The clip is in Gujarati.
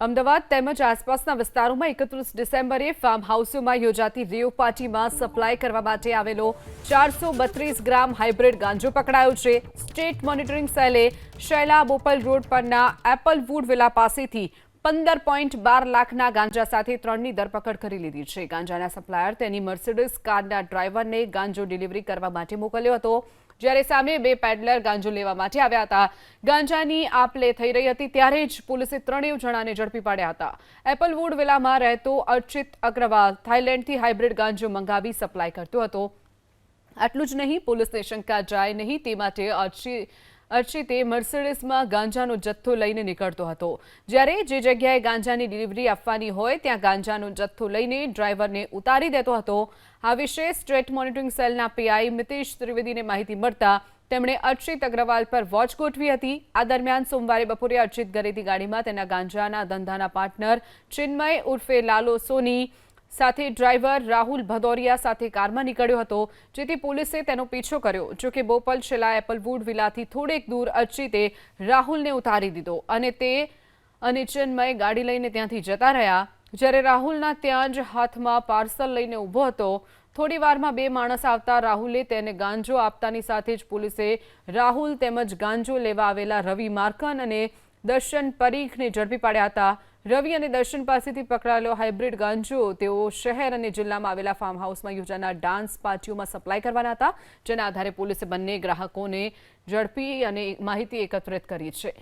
અમદાવાદ તેમજ આસપાસના વિસ્તારોમાં એકત્રીસ ડિસેમ્બરે ફાર્મ હાઉસોમાં યોજાતી રેવ પાર્ટીમાં સપ્લાય કરવા માટે આવેલો ચારસો બત્રીસ ગ્રામ હાઇબ્રિડ ગાંજો પકડાયો છે. સ્ટેટ મોનિટરિંગ સેલે શૈલા બોપલ રોડ પરના એપલવુડ વિલા પાસેથી પંદર પોઈન્ટ બાર લાખના ગાંજા સાથે ત્રણની ધરપકડ કરી લીધી છે. ગાંજાના સપ્લાયર તેની મર્સિડીઝ કારના ડ્રાઈવરને ગાંજો ડિલિવરી કરવા માટે મોકલ્યો હતો. જ્યારે સામે બે પેડલર ગાંજો લેવા માટે આવ્યા હતા. ગાંજાની આપ લે થઈ રહી હતી ત્યારે જ પોલીસે ત્રણેય જણાને ઝડપી પાડ્યા હતા. એપલવુડ વિલામાં રહેતો અર્ચિત અગ્રવાલ થાઇલેન્ડથી હાઇબ્રિડ ગાંજો મંગાવી સપ્લાય કરતો હતો. આટલું જ નહીં, પોલીસને શંકા જાય નહીં, તે માટે અર્ચી અર્ચિતે મર્સિડીઝમાં ગાંજાનો જથ્થો લઈને નીકળતો હતો. જ્યારે જે જગ્યાએ ગાંજાની ડિલિવરી આપવાની હોય, ત્યાં ગાંજાનો જથ્થો લઈને ડ્રાઈવરને ઉતારી દેતો હતો. આ વિશે સ્ટ્રેટ મોનિટરિંગ સેલના પીઆઈ મિતેશ ત્રિવેદીને માહિતી મળતા તેમણે અર્ચિત અગ્રવાલ પર વોચ ગોઠવી હતી. આ દરમિયાન સોમવારે બપોરે અર્ચિત ઘરેથી ગાડીમાં તેના ગાંજાના ધંધાના પાર્ટનર ચિન્મય ઉર્ફે લાલો સોની સાથે ડ્રાઈવર રાહુલ ભદૌરિયા સાથે કારમાં નીકળ્યો હતો, જેથી પોલીસે તેનો પીછો કર્યો. જો કે બોપલ છેલ્લા એપલવુડ વિલાથી થોડેક દૂર અચિતે રાહુલને ઉતારી દીધો અને તે અને ચિન્મય ગાડી લઈને ત્યાંથી જતા રહ્યા. જ્યારે રાહુલના ત્યાં જ હાથમાં પાર્સલ લઈને ઊભો હતો, થોડી વારમાં બે માણસ આવતા રાહુલે તેને ગાંજો આપતાની સાથે જ પોલીસે રાહુલ તેમજ ગાંજો લેવા આવેલા રવિ માર્કન અને દર્શન પરીખને ઝડપી પાડ્યા હતા. રવિ અને દર્શન પાસેથી પકડાયેલો હાઇબ્રિડ ગાંજો તેઓ શહેર અને જિલ્લામાં આવેલા ફાર્મ હાઉસમાં યોજાનાર ડાન્સ પાર્ટીઓમાં સપ્લાય કરવાના હતા, જેના આધારે પોલીસે બંને ગ્રાહકોને ઝડપી અને માહિતી એકત્રિત કરી છે.